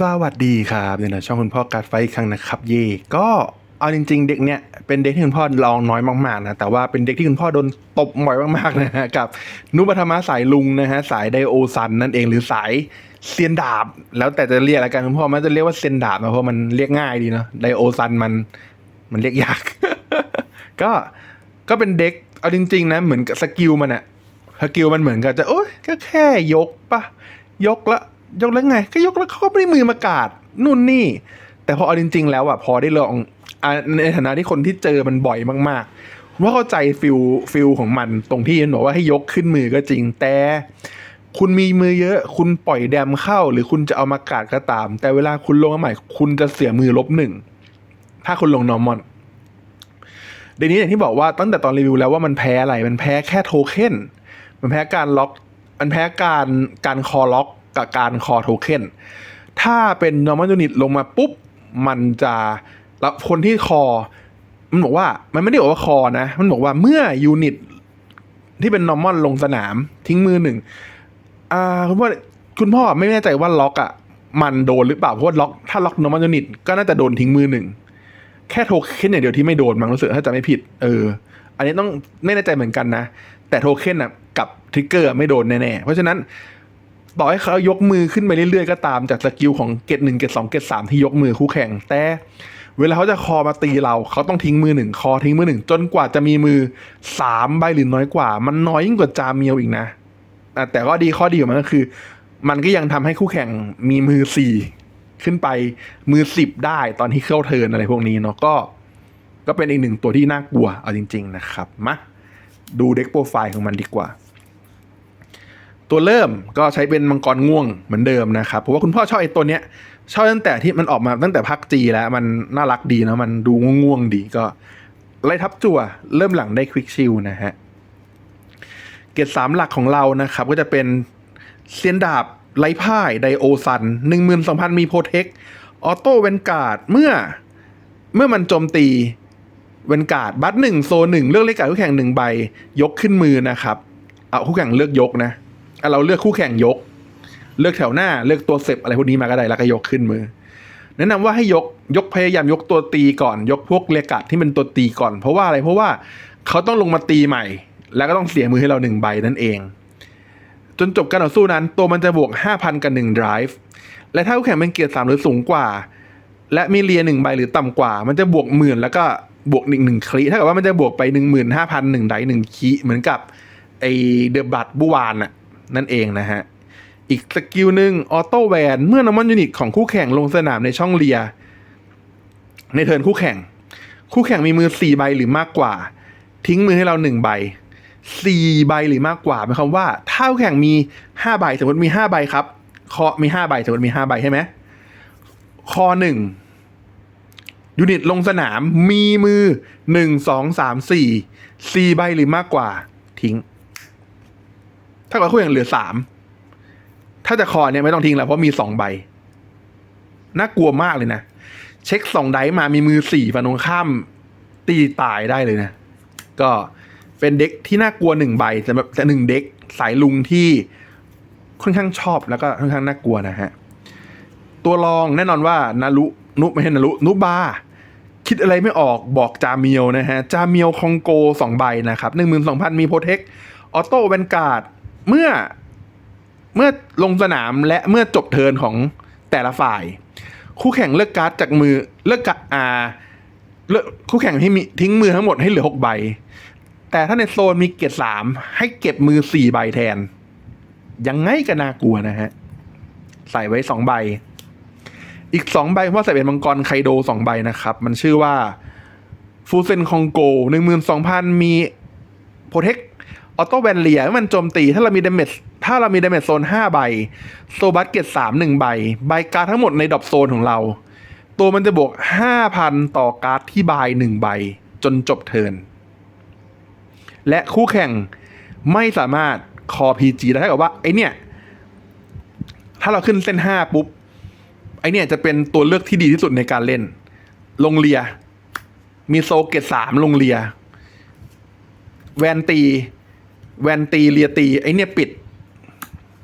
สวัสดีครับเนี่ยนช่องคุณพ่อการดไฟอีกครั้งนะครับ เย่ก็เอาจริง ๆ เด็กเนี่ยเป็นเด็กที่คุณพ่อลองน้อยมากๆนะแต่ว่าเป็นเด็กที่คุณพ่อโดนตบบ่อยมากๆนะฮะกับนุปธรรมะสายลุงนะฮะสายไดโอซันนั่นเองหรือสายเซียนดาบ แล้วแต่จะเรียกอะไรกันคุณพ่อมันจะเรียกว่าเซียนดาบนะเพราะมันเรียกง่ายดีเนาะไดโอซันมันมันเรียกยาก ก็ก็เป็นเด็กเอาจริง ๆ นะเหมือนกับสกิลมันอะสกิลมันเหมือนกับจะโอ๊ยก็แค่ยกปะยกละ ยกแล้วไง ก็ยกแล้วเขาก็ไม่ได้มือมากาดนู่นนี่ แต่พอเอาจริง ๆ แล้วอะพอได้ลองในฐานะที่คนที่เจอมันบ่อยมากๆผมว่าเข้าใจฟิลฟิลของมันตรงที่มันบอกว่าให้ยกขึ้นมือก็จริงแต่คุณมีมือเยอะ คุณปล่อยแดมเข้า หรือคุณจะเอามากาดก็ตาม แต่เวลาคุณลงมาใหม่ คุณจะเสียมือลบหนึ่ง ถ้าคุณลงนอร์มอนเดี๋ยวนี้อย่างที่บอกว่าตั้งแต่ตอนรีวิวแล้วว่ามันแพ้อะไร มันแพ้แค่โทเค็น มันแพ้การล็อก มันแพ้การการคอล็อก กับการคอโทเค็นถ้าเป็น normal unit ลงมาปุ๊บ มันจะแล้วคนที่คอ มันบอกว่ามันไม่ได้บอกว่าคอนะ มันบอกว่าเมื่อยูนิตที่เป็น normal ลงสนามทิ้งมือหนึ่งอ่าคุณพ่อคุณพ่อไม่แน่ใจว่าล็อกอะมันโดนหรือเปล่า เพราะว่าล็อกถ้าล็อก normal unit ก็น่าจะโดนทิ้งมือหนึ่งแค่โทเค็นอย่างเดียวที่ไม่โดนมั้งรู้สึกถ้าจะไม่ผิด เออ อันนี้ต้องไม่แน่ใจเหมือนกันนะ แต่โทเค็นอะกับทริกเกอร์ไม่โดนแน่ๆ เพราะฉะนั้น ต่อให้เขายกมือขึ้นไปเรื่อยๆก็ตามจากสกิลของเกตหนึ่งเกตสองเกตสามที่ยกมือคู่แข่ง แต่เวลาเขาจะคอมาตีเราเขาต้องทิ้งมือหนึ่งคอทิ้งมือหนึ่งจนกว่าจะมีมือสามใบหรือน้อยกว่า มันน้อยยิ่งกว่าจาเมียวอีกนะแต่ก็ดีข้อดีของมันก็คือ มันก็ยังทำให้คู่แข่งมีมือสี่ขึ้นไปมือสิบได้ตอนที่เข้าเทินอะไรพวกนี้เนาะก็ ก็เป็นอีกหนึ่งตัวที่น่ากลัวเอาจริง ๆ นะครับมาดูเด็กโปรไฟล์ของมันดีกว่า ตัวเริ่มก็ใช้เป็นมังกรง่วงเหมือนเดิมนะครับเพราะว่าคุณพ่อชอบไอ้ตัวเนี้ยชอบตั้งแต่ที่มันออกมาตั้งแต่ภาคจีแล้วมันน่ารักดีนะมันดูง่วงๆดีก็ไล่ทับจั่วเริ่มหลังได้ควิกชิลนะฮะเกรดสามหลักของเรานะครับก็จะเป็นเซียนดาบไร้พ่ายไดโอซันหนึ่งหมื่นสองพันมีโปรเทคออโต้เวนการ์ดเมื่อเมื่อมันโจมตีเวนการ์ดบัตหนึ่งโซหนึ่งเลือกเลขการคู่แข่งหนึ่งใบยกขึ้นมือนะครับ เอาคู่แข่งเลือกยกนะ เราเลือกคู่แข่งยก เลือกแถวหน้าเลือกตัวเซปอะไรพวกนี้มาก็ได้แล้วก็ยกขึ้นมือ แนะนำว่าให้ยกยกพยายามยกตัวตีก่อน ยกพวกเลกาดที่เป็นตัวตีก่อน เพราะว่าอะไรเพราะว่าเขาต้องลงมาตีใหม่ แล้วก็ต้องเสียมือให้เราหนึ่งใบนั่นเอง จนจบการต่อสู้นั้น ตัวมันจะบวก 5,000 กับ1 drive และถ้าคู่แข่งเป็นเกียร์สามหรือสูงกว่า และมีเรียหนึ่งใบหรือต่ำกว่า มันจะบวกหมื่นแล้วก็บวกหนึ่งหนึ่งคลีถ้าเกิดว่ามันจะบวกไปหนึ่งหมื่นห้าพันหนึ่งไดหนึ่งคีเหมือนกับไอเดอะบัตบูวานน่ะ นั่นเองนะฮะ อีกสกิลหนึ่งออโต้แวนเมื่อนอมอนยูนิตของคู่แข่งลงสนามในช่องเลีย ในเทิร์นคู่แข่ง คู่แข่งมีมือสี่ใบหรือมากกว่า ทิ้งมือให้เราหนึ่งใบสี่ใบหรือมากกว่าหมายความว่า ถ้าคู่แข่งมีห้าใบสมมติมีห้าใบครับคอมีห้าใบสมมติมีห้าใบใช่ไหมคอหนึ่งยูนิตลงสนามมีมือหนึ่งสองสามสี่สี่ใบหรือมากกว่าทิ้ง ถ้าเกิดคู่แข่งเหลือสามถ้าจะคอเนี่ยไม่ต้องทิ้งแล้วเพราะมีสองใบ น่ากลัวมากเลยนะ เช็คสองไดมามีมือสี่ฝั่งตรงข้าม ตีตายได้เลยนะ ก็เป็นเด็กที่น่ากลัวหนึ่งใบแต่แบบแต่หนึ่งเด็กสายลุงที่ค่อนข้างชอบแล้วก็ค่อนข้างน่ากลัวนะฮะ ตัวรองแน่นอนว่านารุนุไม่ใช่นารุนุบาคิดอะไรไม่ออกบอกจาเมียวนะฮะ จาเมียวคองโกสองใบนะครับหนึ่งหมื่นสองพันมีโปรเทค ออโต้แวนการ์ด เมื่อเมื่อลงสนามและเมื่อจบเทิร์นของแต่ละฝ่าย คู่แข่งเลือกการ์ดจากมือเลือกการ์ดอ่าเลือกคู่แข่งให้มีทิ้งมือทั้งหมดให้เหลือหกใบ แต่ถ้าในโซนมีเกียรติสามให้เก็บมือสี่ใบแทน ยังไงก็น่ากลัวนะฮะ ใส่ไว้สองใบ อีกสองใบเพราะใส่เป็นมังกรไคโดสองใบนะครับ มันชื่อว่าฟูเซนคองโกหนึ่งหมื่นสองพันมีโปรเทค ออโต้แวนเลียมันโจมตีถ้าเรามีเดเมจถ้าเรามีเดเมจโซนห้าใบ โซบัสเกตสามหนึ่งใบ ใบการ์ดทั้งหมดในดอปโซนของเรา ตัวมันจะบวกห้าพันต่อการ์ดที่บายหนึ่งใบ จนจบเทิร์นและคู่แข่งไม่สามารถคอ PG ได้ถ้ากิดว่า ไอเนี่ย ถ้าเราขึ้นเส้นห้าปุ๊บ ไอเนี่ยจะเป็นตัวเลือกที่ดีที่สุดในการเล่น ลงเลีย มีโซเกตสามลงเลีย แวนตี แวนตีเลียตี ไอเนี่ยปิด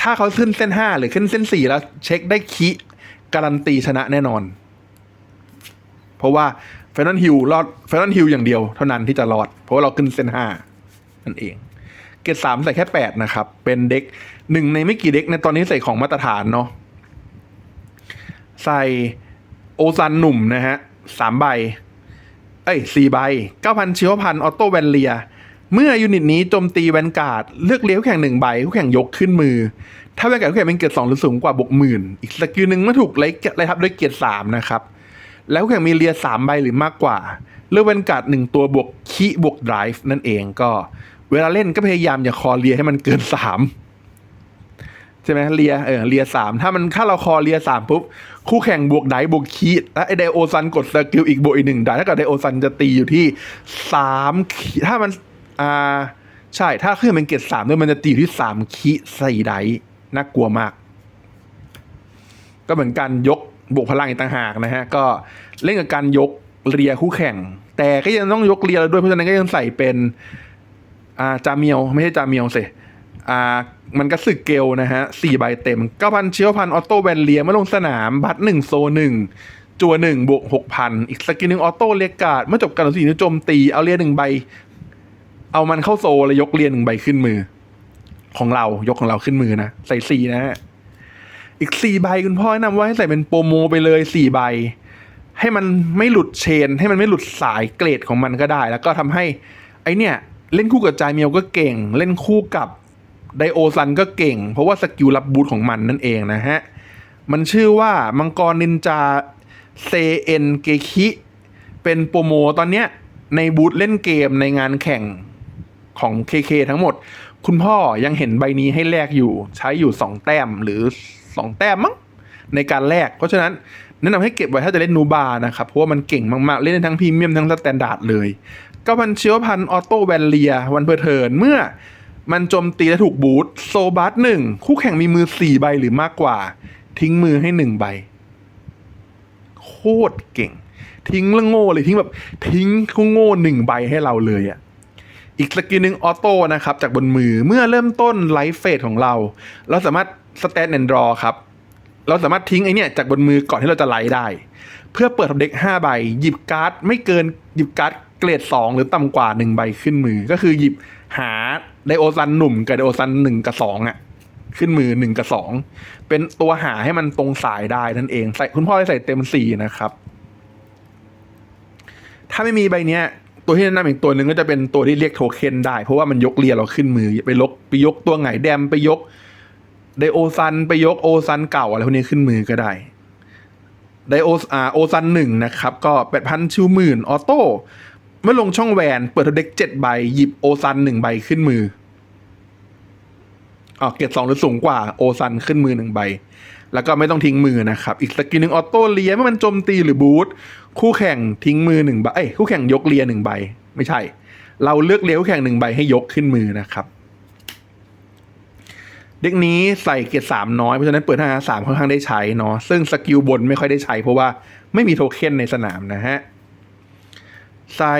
ถ้าเขาขึ้นเส้นห้าหรือขึ้นเส้นสี่แล้ว เช็คได้คิการันตีชนะแน่นอน เพราะว่าแฟนนฮิลรอดแฟนนฮิลอย่างเดียวเท่านั้นที่จะรอด เพราะว่าเราขึ้นเส้นห้านั่นเอง เกรดสามใส่แค่แปดนะครับ เป็นเด็กหนึ่งในไม่กี่เด็กในตอนนี้ใส่ของมาตรฐานเนาะใส่โอซันหนุ่มนะฮะสามใบ เอ้ยสี่ใบเก้าพันชีวพันออโต้แวนเลีย เมื่อยูนิตนี้โจมตีแวนการ์ดเลือกเลี้ยวแข่งหนึ่งใบคู่แข่งยกขึ้นมือ ถ้าแวนการ์ดคู่แข่งเป็นเกียรติสองหรือสูงกว่าบวกหมื่นอีกสกิลหนึ่งเมื่อถูกไล่ไล่ทับด้วยเกียรติสามนะครับ แล้วคู่แข่งมีเลียสามใบหรือมากกว่า เลือกแวนการ์ดหนึ่งตัวบวกคีบวกไดรฟ์นั่นเองก็ เวลาเล่นก็พยายามอย่าคอเลียให้มันเกินสามใช่ไหมเลียเออเลียสามถ้ามันถ้าเราคอเลียสามปุ๊บคู่แข่งบวกไดบวกคีและไอไดโอซันกดสกิลอีกบวกอีกหนึ่งไดถ้าเกิดไดโอซันจะตีอยู่ที่สามคีถ้ามัน อ่าใช่ ถ้าเครื่องเป็นเกรดสามด้วยมันจะตีอยู่ที่สามคีสี่ไดน่ากลัวมาก ก็เหมือนการยกบวกพลังอีกต่างหากนะฮะ ก็เล่นกับการยกเรียคู่แข่ง แต่ก็ยังต้องยกเรียด้วยเพราะฉะนั้นก็ยังใส่เป็นอ่าจาเมียว ไม่ใช่จาเมียวสิอ่ามันก็สึกเกลนะฮะสี่ใบเต็มเก้าพันเชียวพันออโต้แวนเลียเมื่อลงสนามบัตหนึ่งโซหนึ่งจัวหนึ่งบวกหกพันอีกสกิลหนึ่งออโต้เรียกาดเมื่อจบการต่อสู้โจมตีเอาเรียหนึ่งใบ เอามันเข้าโซแล้วยกเรียนหนึ่งใบขึ้นมือ ของเรายกของเราขึ้นมือนะใส่สี่นะฮะอีกสี่ใบคุณพ่อแนะนำว่าให้ใส่เป็นโปรโมไปเลยสี่ใบ ให้มันไม่หลุดเชน ให้มันไม่หลุดสายเกรดของมันก็ได้ แล้วก็ทำให้ ไอเนี่ย เล่นคู่กับจายเมียวก็เก่ง เล่นคู่กับไดโอซันก็เก่ง เพราะว่าสกิลรับบูทของมันนั่นเองนะฮะ มันชื่อว่ามังกรนินจาเซเอ็นเกคิเป็นโปรโมตอนเนี้ยในบูธเล่นเกมในงานแข่ง ของ KK ทั้งหมด คุณพ่อยังเห็นใบนี้ให้แลกอยู่ใช้อยู่ 2 แต้มหรือ 2 แต้มมั้งในการแลกเพราะฉะนั้นแนะนำให้เก็บไว้ถ้าจะเล่นนูบานะครับ เพราะว่ามันเก่งมาก ๆ เล่นทั้งพรีเมียมทั้งสแตนดาร์ดเลยก็พันเชียวพันออโต้แวนเลียวันเพอร์เทินเมื่อมันโจมตีและถูกบูทโซบัสหนึ่งคู่แข่งมีมือ4ใบหรือมากกว่า ทิ้งมือให้1ใบ โคตรเก่ง ทิ้งแล้วโง่เลยทิ้งแบบ ทิ้งคู่โง่หนึ่งใบให้เราเลยอะ อีกสกิลหนึ่งออโต้นะครับจากบนมือเมื่อเริ่มต้นไลฟ์เฟสของเรา เราสามารถสแตนแอนด์รอครับเราสามารถทิ้งไอเนี่ยจากบนมือก่อนที่เราจะไลฟ์ได้ เพื่อเปิดท็อปเด็ก5ใบ หยิบการ์ดไม่เกินหยิบการ์ดเกรด 2 หรือต่ำกว่า 1 ใบขึ้นมือ ก็คือหยิบหาไดโอซันหนุ่มกับไดโอซัน1 กับ2อะขึ้นมือ 1 กับ 2 เป็นตัวหาให้มันตรงสายได้นั่นเองใส่คุณพ่อได้ใส่เต็ม 4 นะครับ ถ้าไม่มีใบเนี้ย ตัวที่แนะนำอีกตัวหนึ่งก็จะเป็นตัวที่เรียกโทเค็นได้ เพราะว่ามันยกเรียเราขึ้นมือ ไปลกไปยกตัวไหนแดมไปยกไดโอซันไปยกโอซันเก่าอะไรพวกนี้ขึ้นมือก็ได้ไดโออาโอซันหนึ่งนะครับ ก็แปดพันชิวหมื่นออโต้เมื่อลงช่องแวน เปิดเด็กเจ็ดใบหยิบโอซันหนึ่งใบขึ้นมือ อ๋อเกรดสองหรือสูงกว่าโอซันขึ้นมือหนึ่งใบ แล้วก็ไม่ต้องทิ้งมือนะครับ อีกสกิลหนึ่งออโต้เลียเมื่อมันโจมตีหรือบูทคู่แข่งทิ้งมือหนึ่งใบเอ้ยคู่แข่งยกเลียหนึ่งใบ ไม่ใช่ เราเลือกเลี้ยวแข่งหนึ่งใบให้ยกขึ้นมือนะครับเด็กนี้ใส่เกรดสามน้อยเพราะฉะนั้นเปิดห้าสามค่อนข้างได้ใช้เนาะซึ่งสกิลบนไม่ค่อยได้ใช้ เพราะว่าไม่มีโทเค็นในสนามนะฮะใส่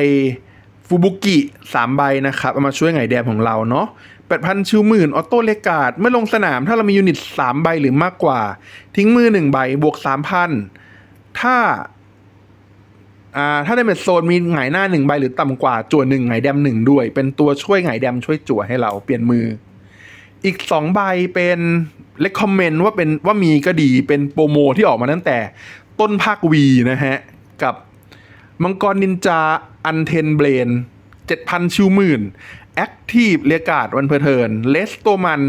ฟูบุกิสามใบนะครับเอามาช่วยไงแดมของเราเนาะ แปดพันชิวหมื่น ออโต้เลกาด เมื่อลงสนามถ้าเรามียูนิตสามใบหรือมากกว่า ทิ้งมือหนึ่งใบ บวกสามพันถ้า อ่า ถ้าได้เม็ดโซนมีหงายหน้าหนึ่งใบหรือต่ำกว่า จั่วหนึ่งหงายแดมหนึ่งด้วย เป็นตัวช่วยหงายแดมช่วยจั่วให้เราเปลี่ยนมือ อีกสองใบเป็นเล c คอมเมนต์ว่าเป็นว่ามีก็ดีเป็นโปรโมที่ออกมาตั้งแต่ต้นภาควีนะฮะ กับมังกรนินจาอันเทนเบรนเจ็ดพันชิวหมื่น แอคทีฟเรียกาดวันเพอเทินเลสตัวมัน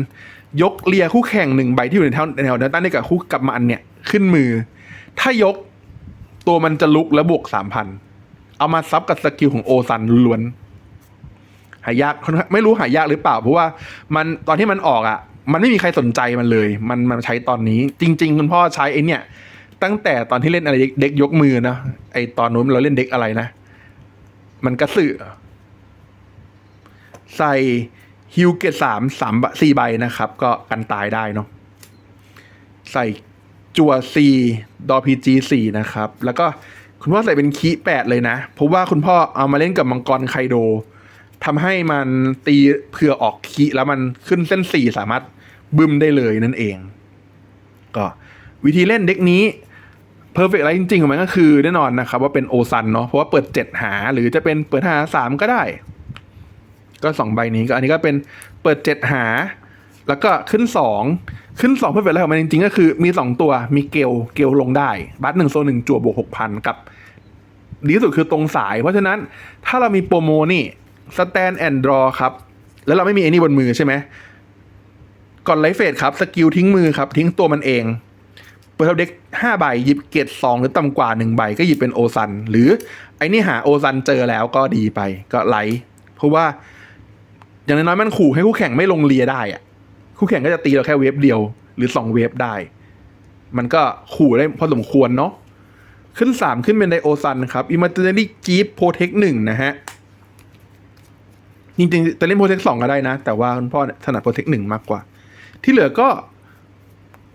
ยกเลียคู่แข่งหนึ่งใบที่อยู่ในแถวแถวด้านใต้นี่กับคู่กับมันเนี่ยขึ้นมือ ถ้ายกตัวมันจะลุกและบวกสามพันเอามาซับกับสกิลของโอซันล้วน หายากไม่รู้หายากหรือเปล่า เพราะว่ามันตอนที่มันออกอะ มันไม่มีใครสนใจมันเลย มันมันใช้ตอนนี้ จริง ๆ คุณพ่อใช้ไอเนี่ย ตั้งแต่ตอนที่เล่นอะไรเด็กยกมือนะไอตอนนู้นเราเล่นเด็กอะไรนะ มันกระสือ ใส่ฮิวเกตสามสามสี่ใบนะครับ ก็กันตายได้เนาะใส่จัวซีดอพีจีสี่นะครับ แล้วก็คุณพ่อใส่เป็นคีแปดเลยนะเพราะว่าคุณพ่อเอามาเล่นกับมังกรไคโดทำให้มันตีเผื่อออกคีแล้วมันขึ้นเส้นสี่สามารถบึมได้เลยนั่นเอง ก็วิธีเล่นเด็กนี้เพอร์เฟกต์ไลท์จริงๆของมันก็คือแน่นอนนะครับ ว่าเป็นโอซันเนาะเพราะว่าเปิดเจ็ดหาหรือจะเป็นเปิดหาสามก็ได้ ก็สองใบนี้ก็อันนี้ก็เป็นเปิดเจ็ดหา แล้วก็ขึ้นสองขึ้นสองเพอร์เฟกต์ไลท์ของมันจริงๆ ก็คือมีสองตัวมีเกลเกลลงได้บัตหนึ่งโซนหนึ่งจั่วบวกหกพันกับดีที่สุดคือตรงสาย เพราะฉะนั้นถ้าเรามีโปรโมนี่สแตนแอนด์ดรอครับ แล้วเราไม่มีไอ้นี่บนมือใช่ไหมก่อนไลฟ์เฟสครับสกิลทิ้งมือครับ ทิ้งตัวมันเองเปิดเทาเด็กห้าใบหยิบเกตสองหรือต่ำกว่าหนึ่งใบก็หยิบเป็นโอซัน หรือไอ้นี่หาโอซันเจอแล้วก็ดีไปก็ไลฟ์เพราะว่า อย่างน้อยมันขู่ให้คู่แข่งไม่ลงเลียได้อะคู่แข่งก็จะตีเราแค่เวฟเดียว หรือสองเวฟได้ มันก็ขู่ได้พอสมควรเนาะขึ้นสามขึ้นเป็นไดโอซันครับ Imaginary Jeep Protect หนึ่งนะฮะ จริงๆจะเล่น Protect สองก็ได้นะ แต่ว่าคุณพ่อเนี่ยถนัด Protect หนึ่งมากกว่า ที่เหลือก็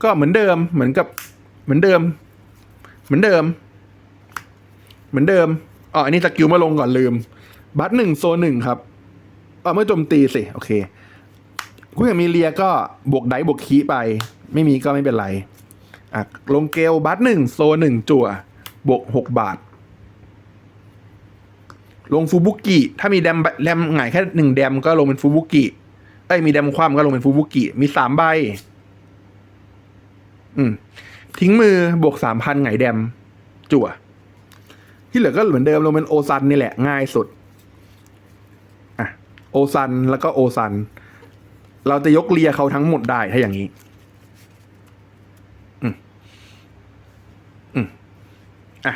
ก็เหมือนเดิมเหมือนกับ เหมือนเดิม เหมือนเดิม เหมือนเดิมอ๋ออันนี้สกิลมาลงก่อนลืม บัตหนึ่งโซนหนึ่งครับ อ๋อเมื่อโจมตีสิ โอเคคุณอย่างมีเลียก็บวกไดบวกคีไป ไม่มีก็ไม่เป็นไรอะลงเกลบัตหนึ่งโซหนึ่งจั่ว บวกหกบาท ลงฟูบุกิ ถ้ามีแดมแดมหงายแค่หนึ่งแดมก็ลงเป็นฟูบุกิเอ้ยมีแดมคว่ำก็ลงเป็นฟูบุกิ มีสามใบ อืม ทิ้งมือบวกสามพันหงายแดม จั่ว ที่เหลือก็เหมือนเดิมลงเป็นโอซันนี่แหละ ง่ายสุด โอซันแล้วก็โอซัน เราจะยกเลียเขาทั้งหมดได้ถ้าอย่างนี้อืมอะ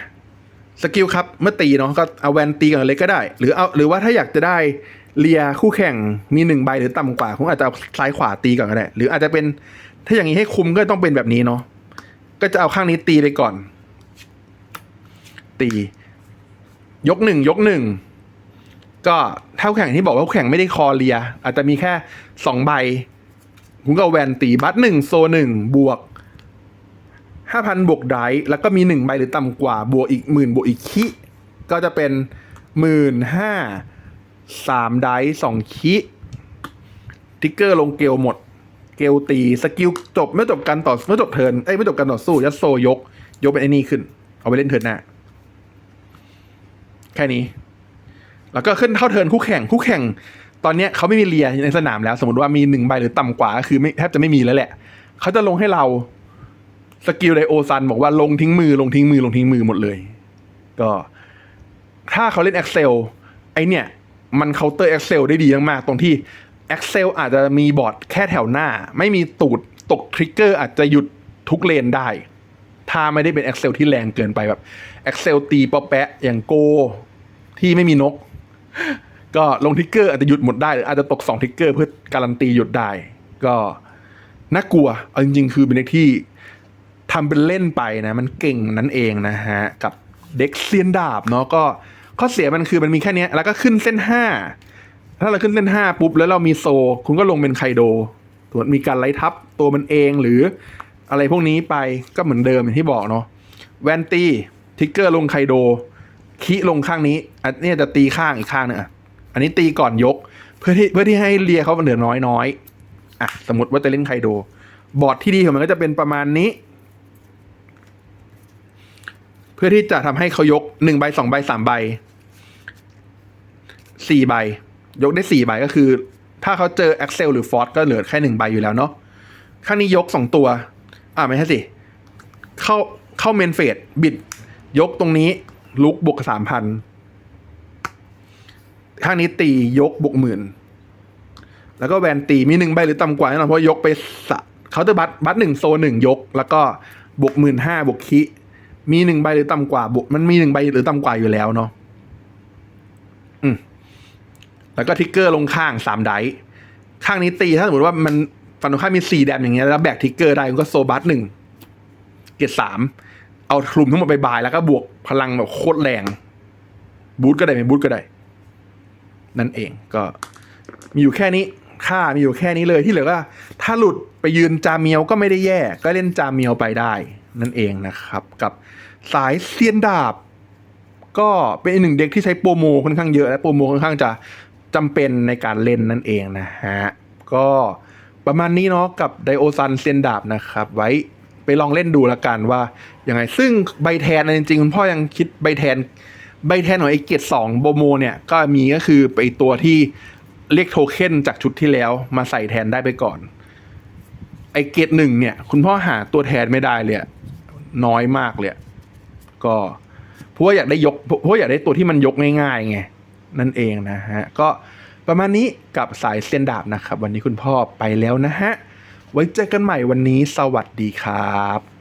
สกิลครับ เมื่อตีเนาะก็เอาแวนตีกับเล็กก็ได้ หรือเอาหรือว่าถ้าอยากจะได้เลียคู่แข่งมีหนึ่งใบหรือต่ำกว่าผมอาจจะเอาซ้ายขวาตีก่อนก็ได้ หรืออาจจะเป็นถ้าอย่างนี้ให้คุมก็ต้องเป็นแบบนี้เนาะก็จะเอาข้างนี้ตีไปก่อน ตี ยกหนึ่งยกหนึ่งก็ เท่าแข่งที่บอกว่าแข่งไม่ได้คอเลีย อาจจะมีแค่สองใบ คุณก็เอาแวนตีบัตหนึ่งโซหนึ่งบวกห้าพันบวกไดร์แล้วก็มีหนึ่งใบหรือต่ำกว่า บวกอีกหมื่นบวกอีกคิก็จะเป็นหมื่นห้าสามไดร์สองคิทิกเกอร์ลงเกลหมด เกลตีสกิลจบไม่จบการต่อไม่จบเทินเอ้ยไม่จบการต่อสู้ยัดโซยก ยกเป็นไอ้นี่ขึ้น เอาไปเล่นเทินหน้าแค่นี้ แล้วก็ขึ้นเท่าเทินคู่แข่งคู่แข่ง ตอนนี้เขาไม่มีเลียในสนามแล้ว สมมติว่ามีหนึ่งใบหรือต่ำกว่าก็คือไม่แทบจะไม่มีแล้วแหละ เขาจะลงให้เราสกิลไดโอซันบอกว่าลงทิ้งมือลงทิ้งมือลงทิ้งมือหมดเลย ก็ถ้าเขาเล่น Excel ไอเนี่ย มันเคาน์เตอร์ Excel ได้ดีมากๆตรงที่ Excel อาจจะมีบอร์ดแค่แถวหน้า ไม่มีตูดตกทริกเกอร์อาจจะหยุดทุกเลนได้ ถ้าไม่ได้เป็น Excel ที่แรงเกินไปแบบ Excel ตีปอแปะอย่างโก ที่ไม่มีนก ก็ลงทิกเกอร์อาจจะหยุดหมดได้หรืออาจจะตกสองทิกเกอร์เพื่อการันตีหยุดได้ ก็น่ากลัวเอาจริงๆ คือเป็นเด็กที่ทำเป็นเล่นไปนะ มันเก่งนั่นเองนะฮะ กับเด็กเซียนดาบเนาะก็ข้อเสียมันคือมันมีแค่นี้แล้วก็ขึ้นเส้นห้าถ้าเราขึ้นเส้นห้าปุ๊บ แล้วเรามีโซ คุณก็ลงเป็นไคโดส่วมีการไล่ทับตัวมันเองหรืออะไรพวกนี้ไปก็เหมือนเดิมอย่างที่บอกเนาะแวนตี้ทิกเกอร์ลงไคโด คีลงข้างนี้ อันนี้จะตีข้างอีกข้างหนึงอะ อันนี้ตีก่อนยก เพื่อที่เพื่อที่ให้เลียเขาเหลือน้อยน้อยอะสมมติว่าจะเล่นไคโด บอร์ดที่ดีของมันก็จะเป็นประมาณนี้ เพื่อที่จะทำให้เขายกหนึ่งใบสองใบสามใบสี่ใบ ยกได้สี่ใบก็คือ ถ้าเขาเจอ Excel หรือ Ford ก็เหลือแค่หนึ่งใบอยู่แล้วเนาะข้างนี้ยกสองตัว อ่าไม่ใช่สิ เข้าเข้าเมนเฟสบิด ยกตรงนี้ ลุกบวกสามพันข้างนี้ตียกบวกหมื่นแล้วก็แวนตีมีหนึ่งใบหรือต่ำกว่าแน่นอนเพราะยกไปสะเขาจะบัตบัตหนึ่งโซหนึ่งยก แล้วก็บวกหมื่นห้าบวกคิมีหนึ่งใบหรือต่ำกว่าบวกมันมีหนึ่งใบหรือต่ำกว่าอยู่แล้วเนาะอืมแล้วก็ทิกเกอร์ลงข้างสามไดข้างนี้ตีถ้าสมมติว่ามันฝั่งตรงข้ามมีสี่แดมอย่างเงี้ยแล้วแบกทิกเกอร์ได้มันก็โซบัสหนึ่งเกตสาม เอาคลุมทั้งหมดไปบายแล้วก็บวกพลังแบบโคตรแรง บูทก็ได้ไม่บูทก็ได้ นั่นเองก็มีอยู่แค่นี้ค่ามีอยู่แค่นี้เลยที่เหลือก็ถ้าหลุดไปยืนจาเมียวก็ไม่ได้แย่ ก็เล่นจาเมียวไปได้ นั่นเองนะครับ กับสายเซียนดาบ ก็เป็นหนึ่งเด็กที่ใช้โปรโมค่อนข้างเยอะและโปรโมค่อนข้างจะจำเป็นในการเล่นนั่นเองนะฮะ ก็ประมาณนี้เนาะกับไดโอซันเซียนดาบนะครับ ไว้ ไปลองเล่นดูละกันว่ายังไง ซึ่งใบแทนนะจริงๆคุณพ่อยังคิดใบแทน ใบแทนของไอเกตสองโบโมเนี่ยก็มีก็คือไปตัวที่เรียกโทเค็นจากชุดที่แล้วมาใส่แทนได้ไปก่อน ไอเกตหนึ่งเนี่ย คุณพ่อหาตัวแทนไม่ได้เลยน้อยมากเลยก็เพราะว่าอยากได้ยกเพราะอยากได้ตัวที่มันยกง่ายๆไงนั่นเองนะฮะ ก็ประมาณนี้กับสายเส้นดาบนะครับ วันนี้คุณพ่อไปแล้วนะฮะ ไว้เจอกันใหม่วันนี้สวัสดีครับ